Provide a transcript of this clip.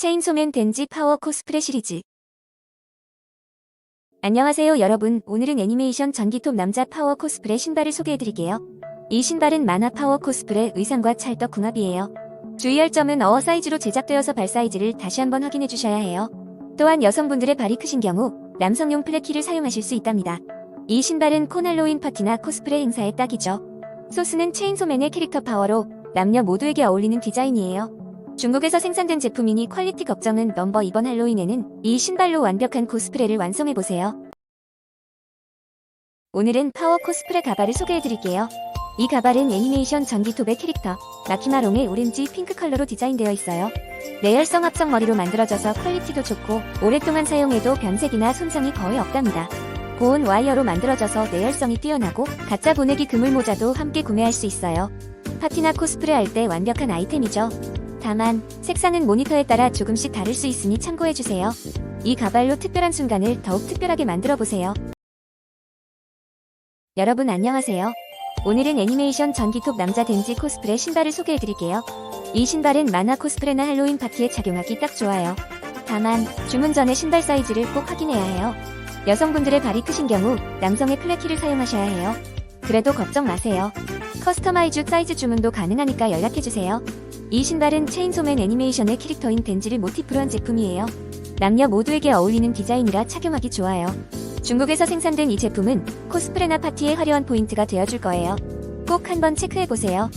체인소맨 덴지 파워 코스프레 시리즈. 안녕하세요 여러분. 오늘은 애니메이션 전기톱 남자 파워 코스프레 신발을 소개해드릴게요. 이 신발은 만화 파워 코스프레 의상과 찰떡 궁합이에요. 주의할 점은 어워 사이즈로 제작되어서 발 사이즈를 다시 한번 확인해 주셔야 해요. 또한 여성분들의 발이 크신 경우 남성용 플랫키를 사용하실 수 있답니다. 이 신발은 콘할로윈 파티나 코스프레 행사에 딱이죠. 소스는 체인소맨의 캐릭터 파워로 남녀 모두에게 어울리는 디자인이에요 중국에서 생산된 제품이니 퀄리티 걱정은 넘버 이번 할로윈에는 이 신발로 완벽한 코스프레를 완성해보세요. 오늘은 파워 코스프레 가발을 소개해드릴게요. 이 가발은 애니메이션 전기톱의 캐릭터 마키마롱의 오렌지 핑크 컬러로 디자인되어 있어요. 내열성 합성 머리로 만들어져서 퀄리티도 좋고 오랫동안 사용해도 변색이나 손상이 거의 없답니다. 고온 와이어로 만들어져서 내열성이 뛰어나고 가짜 보내기 그물 모자도 함께 구매할 수 있어요. 파티나 코스프레 할 때 완벽한 아이템이죠. 다만 색상은 모니터에 따라 조금씩 다를 수 있으니 참고해주세요. 이 가발로 특별한 순간을 더욱 특별하게 만들어 보세요. 여러분 안녕하세요. 오늘은 애니메이션 전기톱 남자 덴지 코스프레 신발을 소개해드릴게요. 이 신발은 만화 코스프레나 할로윈 파티에 착용하기 딱 좋아요. 다만 주문 전에 신발 사이즈를 꼭 확인해야 해요. 여성분들의 발이 크신 경우 남성의 플랫키를 사용하셔야 해요. 그래도 걱정 마세요. 커스터마이즈 사이즈 주문도 가능하니까 연락해주세요. 이 신발은 체인소맨 애니메이션의 캐릭터인 덴지를 모티프로 한 제품이에요. 남녀 모두에게 어울리는 디자인이라 착용하기 좋아요. 중국에서 생산된 이 제품은 코스프레나 파티의 화려한 포인트가 되어줄 거예요. 꼭 한번 체크해보세요.